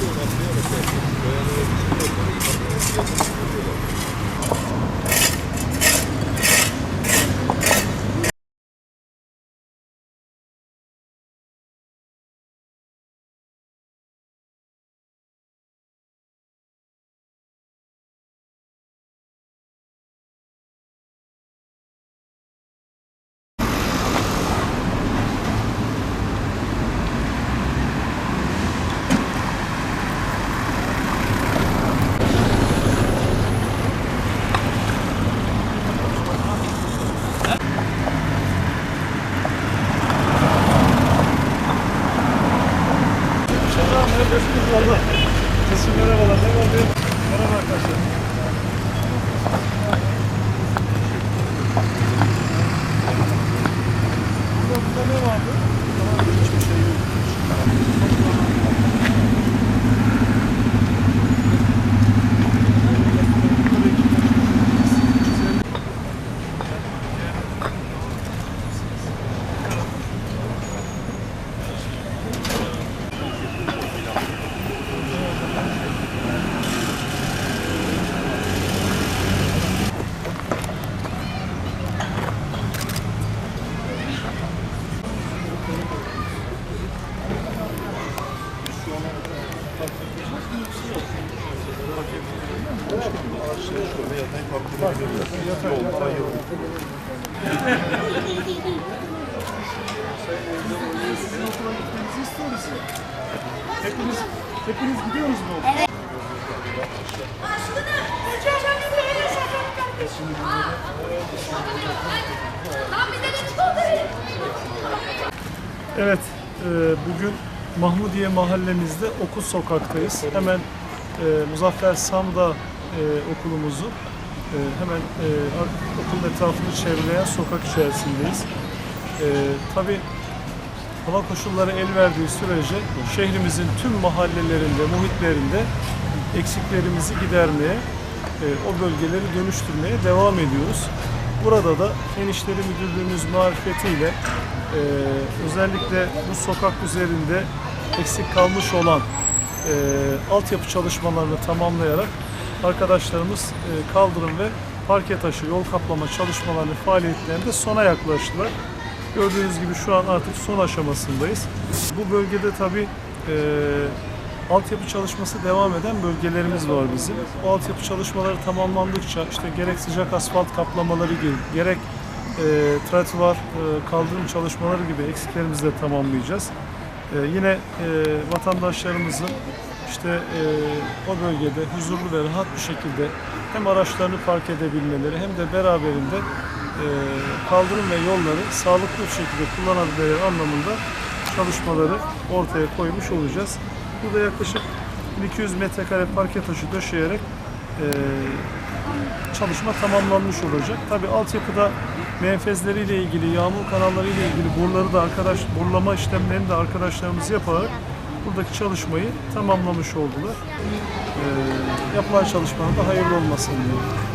Thank you. Neredesiniz valla? Kızım merhabalar, ne oldu? Merhaba arkadaşlar. Burada ne vardı? Sizin okula gitmenizi istiyor musun? Hepiniz, hepiniz gidiyoruz mu? Evet. Evet, e, bugün Mahmudiye mahallemizde okul sokaktayız. Hemen e, Muzaffer Samda e, okulumuzu e, hemen e, okulun etrafını çevreleyen sokak içerisindeyiz. E, Tabii hava koşulları el verdiği sürece şehrimizin tüm mahallelerinde, muhitlerinde eksiklerimizi gidermeye, e, o bölgeleri dönüştürmeye devam ediyoruz. Burada da Fen İşleri Müdürlüğümüz marifetiyle e, özellikle bu sokak üzerinde eksik kalmış olan e, altyapı çalışmalarını tamamlayarak arkadaşlarımız e, kaldırım ve parke taşı yol kaplama çalışmalarını faaliyetlerinde sona yaklaştılar. Gördüğünüz gibi şu an artık son aşamasındayız. Bu bölgede tabii e, altyapı çalışması devam eden bölgelerimiz var bizim. O altyapı çalışmaları tamamlandıkça işte gerek sıcak asfalt kaplamaları gibi, gerek e, tratuar, e, kaldırım çalışmaları gibi eksiklerimizi de tamamlayacağız. E, yine e, vatandaşlarımızın işte e, o bölgede huzurlu ve rahat bir şekilde hem araçlarını park edebilmeleri hem de beraberinde e, kaldırım ve yolları sağlıklı bir şekilde kullanabilmeleri anlamında çalışmaları ortaya koymuş olacağız. Burada yaklaşık 1200 metrekare parke taşı döşeyerek e, çalışma tamamlanmış olacak. Tabi altyapıda menfezleriyle ilgili, yağmur kanallarıyla ilgili boruları da arkadaş, borulama işlemlerini de arkadaşlarımız yaparak buradaki çalışmayı tamamlamış oldular. E, yapılan çalışmanın da hayırlı olmasını diliyorum.